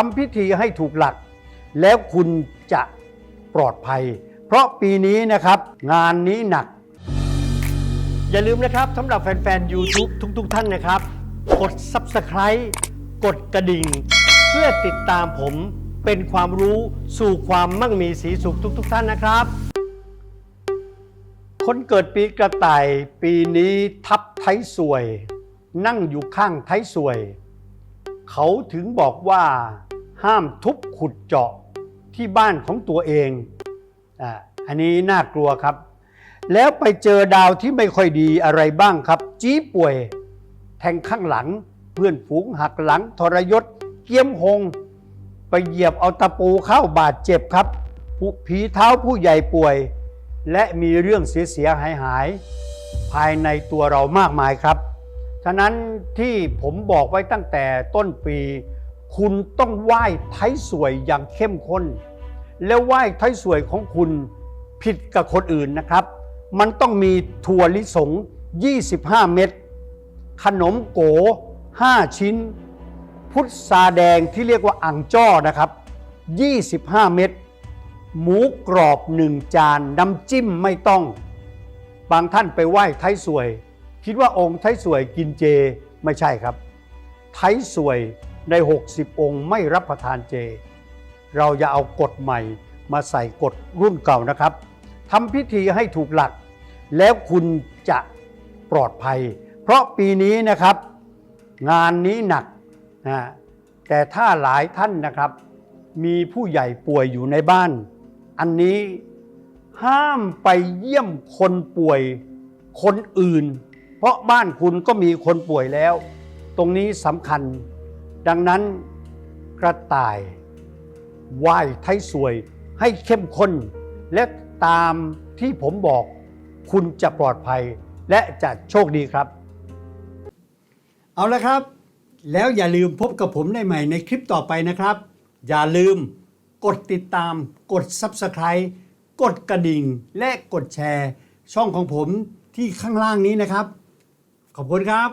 ทำพิธีให้ถูกหลัก แล้วคุณจะปลอดภัย เพราะปีนี้นะครับงานนี้หนัก อย่าลืมนะครับสำหรับแฟนๆ YouTube ทุกๆทท่านนะครับ กด Subscribe กดกระดิ่ง เพื่อติดตามผมเป็นความรู้สู่ความมั่งมีสีสุขทุก ๆทท่านนะครับ คนเกิดปีกระต่ายปีนี้ทับไทยสวย นั่งอยู่ข้างไทยสวย เขาถึงบอกว่า ห้ามทุบขุดเจาะที่บ้านของตัวเองอ่าอันนี้น่ากลัวครับ แล้วไปเจอดาวที่ไม่ค่อยดีอะไรบ้างครับ จี้ป่วย แทงข้างหลัง เพื่อนฝูงหักหลัง ทรยศ เกี้ยมหง ไปเหยียบเอาตะปูเข้าบาดเจ็บครับผู้ผีเท้าผู้ใหญ่ป่วย และมีเรื่องเสียเสียหายหาย ภายในตัวเรามากมายครับ ฉะนั้นที่ผมบอกไว้ตั้งแต่ต้นปี คุณต้องไหว้ไทยสวยอย่างเข้มข้น แล้วไหว้ไทยสวยของคุณผิดกับคนอื่นนะครับ มันต้องมีถั่วลิสง 25 เม็ด ขนมโก 5 ชิ้น พุทราแดงที่เรียกว่าอ่างจ้อนะครับ 25 เม็ด หมูกรอบ1จาน น้ำจิ้มไม่ต้อง บางท่านไปไหว้ไทยสวย คิดว่าองค์ไทยสวยกินเจไม่ใช่ครับ ไทยสวย ใน 60 องค์ไม่รับประทานเจ เราอย่าเอากฎใหม่มาใส่กฎรุ่นเก่านะครับทำพิธีให้ถูกหลัก แล้วคุณจะปลอดภัย เพราะปีนี้นะครับ งานนี้หนักนะแต่ถ้าหลายท่านนะครับ มีผู้ใหญ่ป่วยอยู่ในบ้าน อันนี้ห้ามไปเยี่ยมคนป่วยคนอื่น เพราะบ้านคุณก็มีคนป่วยแล้ว ตรงนี้สำคัญ ดังนั้นกระต่ายไหว้ไทยสวยให้เข้มข้น และตามที่ผมบอกคุณจะปลอดภัยและจะโชคดีครับ เอาละครับ แล้วอย่าลืมพบกับผมได้ใหม่ในคลิปต่อไปนะครับ อย่าลืมกดติดตาม กด Subscribe กดกระดิ่ง และกดแชร์ ช่องของผมที่ข้างล่างนี้นะครับ ขอบคุณครับ